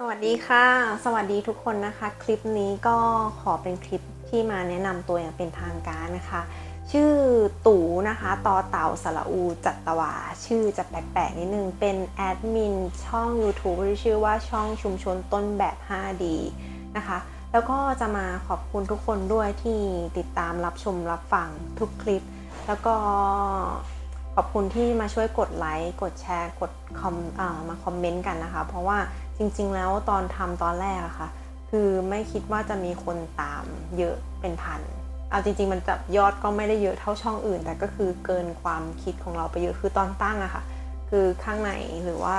สวัสดีค่ะ สวัสดีทุกคนนะคะ คลิปนี้ก็ขอเป็นคลิปที่มาแนะนำตัวอย่างเป็นทางการนะคะ ชื่อตู่นะคะตอเต่าสระอูจัตวา ชื่อจะแปลกๆนิดนึง เป็นแอดมินช่อง YouTube ที่ชื่อว่าช่องชุมชนต้นแบบ 5D นะคะ แล้วก็จะมาขอบคุณทุกคนด้วยที่ติดตามรับชมรับฟังทุกคลิป แล้วก็ ขอบคุณที่มาช่วยกดไลค์ กดแชร์ กดคอมอ่ามาคอมเมนต์กันนะคะ เพราะว่าจริง ๆ แล้วตอนทำตอนแรกอะค่ะ คือไม่คิดว่าจะมีคนตามเยอะเป็นพัน เอาจริง ๆ มันจับยอดก็ไม่ได้เยอะเท่าช่องอื่น แต่ก็คือเกินความคิดของเราไปเยอะคือตอนตั้งอะค่ะ คือข้างในหรือว่า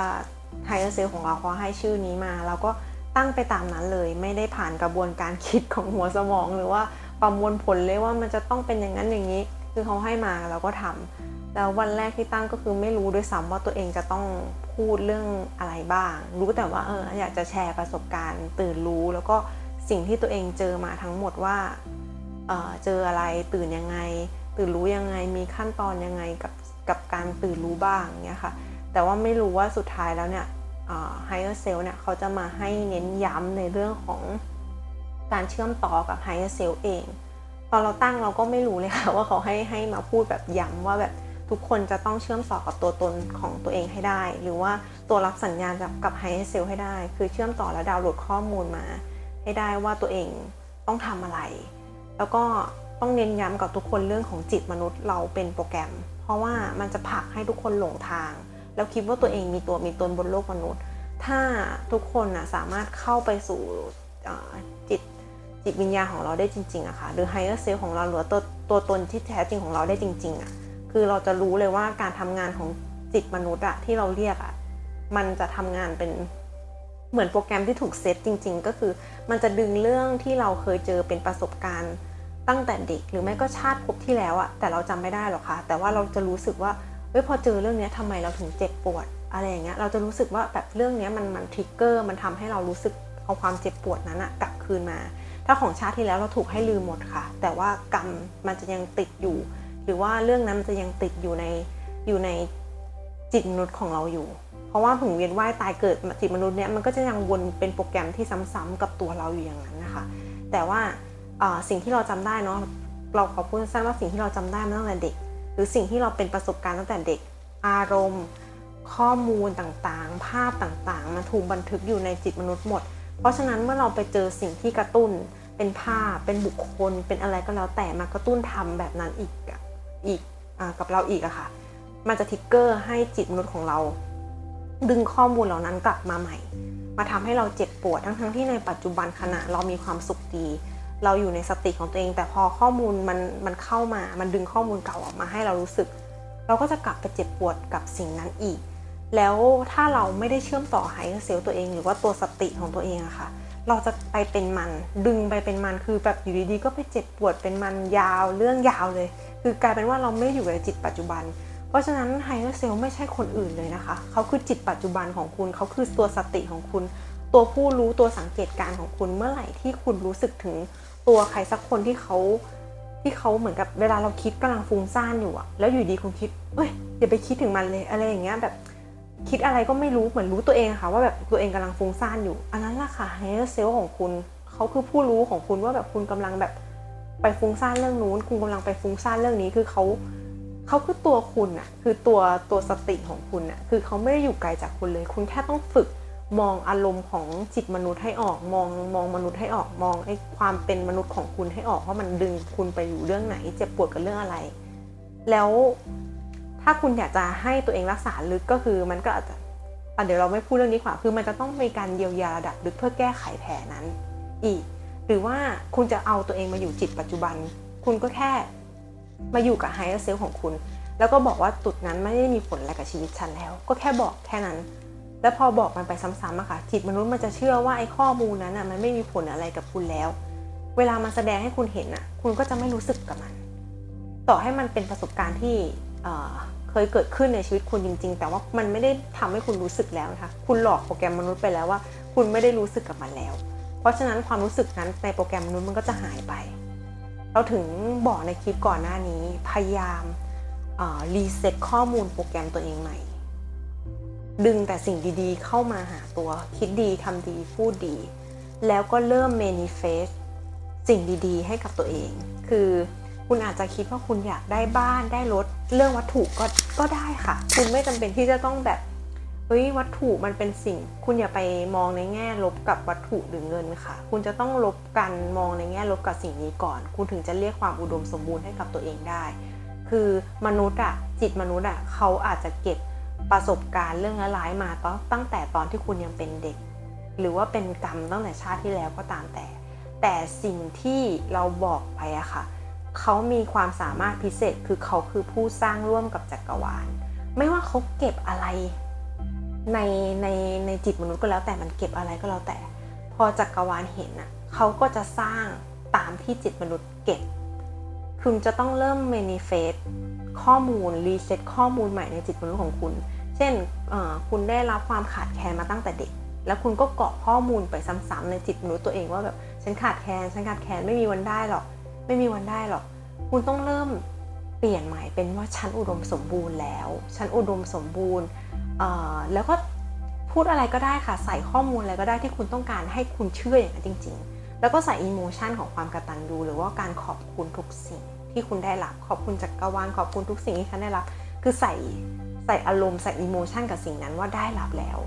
ไฮเออร์เซลของเราเขาให้ชื่อนี้มาเราก็ตั้งไปตามนั้นเลย ไม่ได้ผ่านกระบวนการคิดของหัวสมอง หรือว่าประมวลผลเลยว่ามันจะต้องเป็นอย่างนั้นอย่างนี้ คือเขาให้มาเราก็ทำ แล้ววันแรกที่ตั้งก็คือไม่รู้ด้วยซ้ำว่าตัวเองจะต้องพูดเรื่องอะไรบ้าง รู้แต่ว่าเอออยากจะแชร์ประสบการณ์ ตื่นรู้ แล้วก็สิ่งที่ตัวเองเจอมาทั้งหมดว่าเออเจออะไรตื่นยังไง ตื่นรู้ยังไงมีขั้นตอนยังไงกับกับการตื่นรู้บ้างเนี้ยค่ะแต่ว่าไม่รู้ว่าสุดท้ายแล้วเนี่ยไฮเออร์เซลเนี่ยเขาจะมาให้เน้นย้ำในเรื่องของการเชื่อมต่อกับไฮเออร์เซลเอง ตอนเราตั้งเราก็ไม่รู้เลยค่ะว่าเขาให้ให้มาพูดแบบย้ำว่าแบบ ทุกคนจะต้องเชื่อมต่อกับตัวตนของตัวเองให้ได้ หรือว่าตัวรับสัญญาณกับไฮเซลให้ได้ คือเชื่อมต่อและดาวน์โหลดข้อมูลมา ให้ได้ว่าตัวเองต้องทำอะไร แล้วก็ต้องเน้นย้ำกับทุกคนเรื่องของจิตมนุษย์เราเป็นโปรแกรม เพราะว่ามันจะผลักให้ทุกคนหลงทาง แล้วคิดว่าตัวเองมีตัวมีตนบนโลกมนุษย์ ถ้าทุกคนนะสามารถเข้าไปสู่จิตจิตวิญญาณของเราได้จริงๆอะค่ะหรือ higher self ของเราหรือตัวตัวตนที่แท้จริงของเราได้จริงๆอะ คือเราจะรู้เลยว่าการทำงานของจิตมนุษย์อะที่เราเรียกอะมันจะทำงานเป็นเหมือนโปรแกรมที่ถูกเซตจริง ๆ ก็คือ มันจะดึงเรื่องที่เราเคยเจอเป็นประสบการณ์ตั้งแต่เด็ก หรือไม่ก็ชาติภพที่แล้วอะแต่เราจำไม่ได้หรอกค่ะ แต่ว่าเราจะรู้สึกว่าเฮ้ยพอเจอเรื่องนี้ยทำไมเราถึงเจ็บปวดอะไรอย่างเงี้ยเราจะรู้สึกว่าแบบเรื่องนี้มันมันทริกเกอร์มันทำให้เรารู้สึกเอาความเจ็บปวดนั้นอะกลับคืนมา ถ้าของชาติที่แล้วเราถูกให้ลืมหมดค่ะ แต่ว่ากรรมมันจะยังติดอยู่ หรือว่าเรื่องนั้นมันจะยังติดอยู่ในอยู่ในจิตมนุษย์ของเราอยู่ เพราะว่าถึงเวียนว่ายตายเกิดจิตมนุษย์เนี้ยมันก็จะยังวนเป็นโปรแกรมที่ซ้ำๆกับตัวเราอยู่อย่างนั้นนะคะ แต่ว่าสิ่งที่เราจำได้เนาะเราขอพูดสั้นว่าสิ่งที่เราจำได้มาตั้งแต่เด็ก หรือสิ่งที่เราเป็นประสบการณ์ตั้งแต่เด็ก อารมณ์ ข้อมูลต่างๆ ภาพต่างๆมันถูกบันทึกอยู่ในจิตมนุษย์หมด เพราะฉะนั้นเมื่อเราไปเจอสิ่งที่กระตุ้นเป็นภาพเป็นบุคคลเป็นอะไรก็แล้วแต่มากระตุ้นทำแบบนั้นอีกอะ อีกอกับเราอีกอะค่ะ มันจะทิกเกอร์ให้จิตมนุษย์ของเรา ดึงข้อมูลเหล่านั้นกลับมาใหม่ มาทำให้เราเจ็บปวดทั้งๆที่ในปัจจุบันขณะเรามีความสุขดี เราอยู่ในสติของตัวเอง แต่พอข้อมูลมันมันเข้ามา มันดึงข้อมูลเก่าออกมาให้เรารู้สึก เราก็จะกลับไปเจ็บปวดกับสิ่งนั้นอีก แล้วถ้าเราไม่ได้เชื่อมต่อไฮเซลตัวเอง หรือว่าตัวสติของตัวเองอะค่ะเราจะไปเป็นมันดึงไปเป็นมันคือแบบอยู่ดีๆก็ไปเจ็บปวดเป็นมันยาวเรื่องยาวเลย คือกลายเป็นว่าเราไม่อยู่ในจิตปัจจุบัน เพราะฉะนั้นไฮเนอร์เซลไม่ใช่คนอื่นเลยนะคะ เขาคือจิตปัจจุบันของคุณ เขาคือตัวสติของคุณ ตัวผู้รู้ตัวสังเกตการณ์ของคุณ เมื่อไหร่ที่คุณรู้สึกถึงตัวใครสักคนที่เขาที่เขาเหมือนกับเวลาเราคิดกำลังฟุ้งซ่านอยู่อะแล้วอยู่ดีคุณคิดเอ้ยอย่าไปคิดถึงมันเลยอะไรอย่างเงี้ยแบบคิดอะไรก็ไม่รู้เหมือนรู้ตัวเองค่ะว่าแบบตัวเองกำลังฟุ้งซ่านอยู่ อันนั้นแหละค่ะไฮเซลของคุณเขาคือผู้รู้ของคุณว่าแบบคุณกำลังแบบ ไปฟุ้งซ่านเรื่องนู้น คุณกำลังไปฟุ้งซ่านเรื่องนี้คือเขาเขาคือตัวคุณอะคือตัวตัวสติของคุณอะคือเขาไม่ได้อยู่ไกลจากคุณเลย คุณแค่ต้องฝึกมองอารมณ์ของจิตมนุษย์ให้ออก มองมองมนุษย์ให้ออก มองไอ้ความเป็นมนุษย์ของคุณให้ออกว่ามันดึงคุณไปอยู่เรื่องไหน เจ็บปวดกับเรื่องอะไร แล้วถ้าคุณอยากจะให้ตัวเองรักษาลึกก็คือมันก็อาจจะเดี๋ยวเราไม่พูดเรื่องนี้ดีกว่าคือมันจะต้องมีการเยียวยาระดับลึกเพื่อแก้ไขแผลนั้นอีก หรือว่าคุณจะเอาตัวเองมาอยู่จิตปัจจุบัน คุณก็แค่มาอยู่กับไฮเออร์เซลของคุณ แล้วก็บอกว่าจุดนั้นไม่ได้มีผลอะไรกับชีวิตฉันแล้ว ก็แค่บอกแค่นั้น แล้วพอบอกมันไปซ้ำๆอะค่ะ จิตมนุษย์มันจะเชื่อว่าไอ้ข้อมูลนั้นอะมันไม่มีผลอะไรกับคุณแล้ว เวลามันแสดงให้คุณเห็นอะคุณก็จะไม่รู้สึกกับมัน ต่อให้มันเป็นประสบการณ์ที่เคยเกิดขึ้นในชีวิตคุณจริง ๆ แต่ว่ามันไม่ได้ทำให้คุณรู้สึกแล้วนะคะ คุณหลอกโปรแกรมมนุษย์ไปแล้วว่า คุณไม่ได้รู้สึกกับมันแล้ว ราะฉะนั้นความรู้สึกนั้นในโปรแกรมมนุษย์มันก็จะหายไป เราถึงบอกในคลิปก่อนหน้านี้ พยายามรีเซ็ตข้อมูลโปรแกรมตัวเองใหม่ ดึงแต่สิ่งดีๆ เข้ามาหาตัว คิดดีทำดี พูดดี แล้วก็เริ่ม manifest สิ่งดีๆ ให้กับตัวเอง คือคุณอาจจะคิดว่าคุณอยากได้บ้านได้รถ เรื่องวัตถุก็ก็ได้ค่ะ คุณไม่จำเป็นที่จะต้องแบบ เฮ้ยวัตถุมันเป็นสิ่ง คุณอย่าไปมองในแง่ลบกับวัตถุหรือเงินค่ะ คุณจะต้องลบกันมองในแง่ลบกับสิ่งนี้ก่อน คุณถึงจะเรียกความอุดมสมบูรณ์ให้กับตัวเองได้ คือมนุษย์อะจิตมนุษย์อะเขาอาจจะเก็บประสบการณ์เรื่องร้ายมาตตั้งแต่ตอนที่คุณยังเป็นเด็ก หรือว่าเป็นกรรมตั้งแต่ชาติที่แล้วก็ตามแต่ แต่สิ่งที่เราบอกไปอะค่ะเขามีความสามารถพิเศษคือเขาคือผู้สร้างร่วมกับจักรวาล ไม่ว่าเขาเก็บอะไร ในในในจิตมนุษย์ก็แล้วแต่มันเก็บอะไรก็แล้วแต่ พอจักรวาลเห็นอะเขาก็จะสร้างตามที่จิตมนุษย์เก็บ คุณจะต้องเริ่ม manifest ข้อมูล reset ข้อมูลใหม่ในจิตมนุษย์ของคุณ เช่นคุณได้รับความขาดแคลนมาตั้งแต่เด็ก แล้วคุณก็เกาะข้อมูลไปซ้ำๆในจิตมนุษย์ตัวเองว่าแบบฉันขาดแคลนฉันขาดแคลนไม่มีวันได้หรอก ไม่มีวันได้หรอก คุณต้องเริ่มเปลี่ยนใหม่เป็นว่าฉันอุดมสมบูรณ์แล้ว ฉันอุดมสมบูรณ์ แล้วก็พูดอะไรก็ได้ค่ะ ใส่ข้อมูลอะไรก็ได้ที่คุณต้องการให้คุณเชื่ออย่างนั้นจริง ๆ แล้วก็ใส่อิโมชันของความกระตัญญูหรือว่าการขอบคุณทุกสิ่งที่คุณได้รับ ขอบคุณจักรวาลขอบคุณทุกสิ่งที่ฉันได้รับ คือใส่ใส่อารมณ์ใส่อิโมชันกับสิ่งนั้นว่าได้รับแล้ว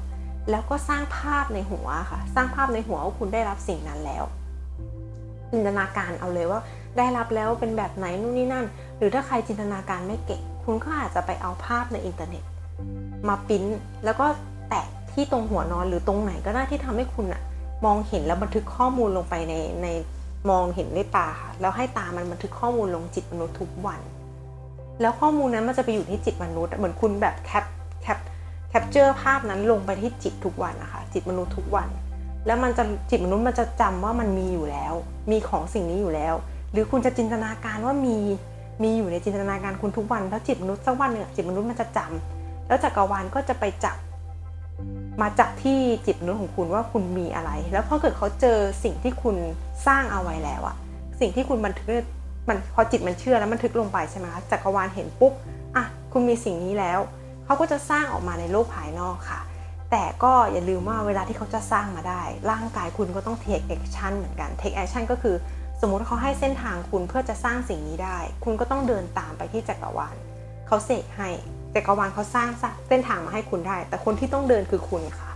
แล้วก็สร้างภาพในหัวค่ะ สร้างภาพในหัวว่าคุณได้รับสิ่งนั้นแล้วจินตนาการเอาเลยว่าได้รับแล้วเป็นแบบไหนนู่นนี่นั่น หรือถ้าใครจินตนาการไม่เก่ง คุณก็อาจจะไปเอาภาพในอินเทอร์เน็ต มาปิ้นแล้วก็แตะที่ตรงหัวนอนหรือตรงไหนก็ได้ที่ทำให้คุณอะมองเห็นแล้วบันทึกข้อมูลลงไปในในมองเห็นด้วยตาค่ะแล้วให้ตามันบันทึกข้อมูลลงจิตมนุษย์ทุกวัน แล้วข้อมูลนั้นมันจะไปอยู่ที่จิตมนุษย์เหมือนคุณแบบแคปแคปแคปเจอร์ภาพนั้นลงไปที่จิตทุกวันนะคะจิตมนุษย์ทุกวัน แล้วมันจะจิตมนุษย์มันจะจำว่ามันมีอยู่แล้ว มีของสิ่งนี้อยู่แล้ว หรือคุณจะจินตนาการว่ามีมีอยู่ในจินตนาการคุณทุกวัน แล้วจิตมนุษย์สักวันหนึ่งจิตมนุษย์มันจะจำ แล้วจักรวาลก็จะไปจับมาจับที่จิตนุษย์ของคุณว่าคุณมีอะไร แล้วพอเกิดเขาเจอสิ่งที่คุณสร้างเอาไว้แล้วอะสิ่งที่คุณบันทึกมันพอจิตมันเชื่อแล้วมันทึกลงไปใช่ไหมคะจักรวาลเห็นปุ๊บอะคุณมีสิ่งนี้แล้วเขาก็จะสร้างออกมาในโลกภายนอกค่ะ แต่ก็อย่าลืมว่าเวลาที่เขาจะสร้างมาได้ ร่างกายคุณก็ต้อง take action เหมือนกัน take action ก็คือ สมมุติเขาให้เส้นทางคุณเพื่อจะสร้างสิ่งนี้ได้ คุณก็ต้องเดินตามไปที่จักรวาลเขาเสกให้ จักรวาลเขาสร้างเส้นทางมาให้คุณได้ แต่คนที่ต้องเดินคือคุณค่ะ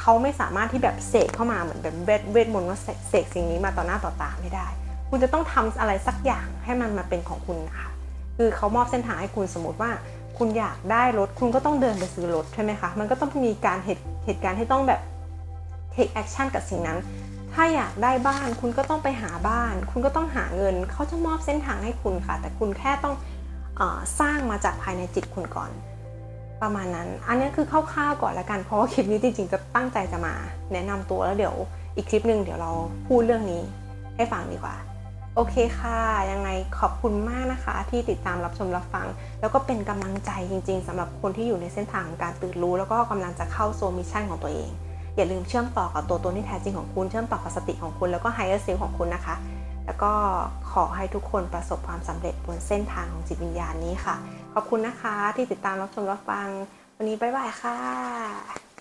เขาไม่สามารถที่แบบเสกเข้ามาเหมือนแบบเวทเวทมนต์ว่าเสกสิ่งนี้มาต่อหน้าต่อตาไม่ได้ คุณจะต้องทำอะไรสักอย่างให้มันมาเป็นของคุณนะคะคือเขามอบเส้นทางให้คุณสมมติว่า คุณอยากได้รถคุณก็ต้องเดินไปซื้อรถใช่ไหมคะมันก็ต้องมีการเหตุเหตุการณ์ที่ต้องแบบ take action กับสิ่งนั้น ถ้าอยากได้บ้านคุณก็ต้องไปหาบ้าน คุณก็ต้องหาเงินเขาจะมอบเส้นทางให้คุณค่ะ แต่คุณแค่ต้อง สร้างมาจากภายในจิตคุณก่อน ประมาณนั้น อันนี้คือคร่าวๆก่อนละกัน เพราะว่าคลิปนี้จริงๆจะตั้งใจจะมาแนะนำตัวแล้วเดี๋ยวอีกคลิปหนึ่งเดี๋ยวเราพูดเรื่องนี้ให้ฟังดีกว่า โอเคค่ะ ยังไงขอบคุณมากนะคะ ที่ติดตามรับชมรับฟัง แล้วก็เป็นกำลังใจจริง ๆสำหรับคนที่อยู่ในเส้นทางของการตื่นรู้ แล้วก็กำลังจะเข้าโซมิชชั่นของตัวเองอย่าลืมเชื่อมต่อกับตัวตนที่แท้จริงของคุณ เชื่อมต่อกับสติของคุณ แล้วก็ไฮเออร์เซลของคุณนะคะ แล้วก็ขอให้ทุกคนประสบความสำเร็จบนเส้นทางของจิตวิญญาณนี้ค่ะ ขอบคุณนะคะที่ติดตามรับชมรับฟัง วันนี้บ๊ายบายค่ะ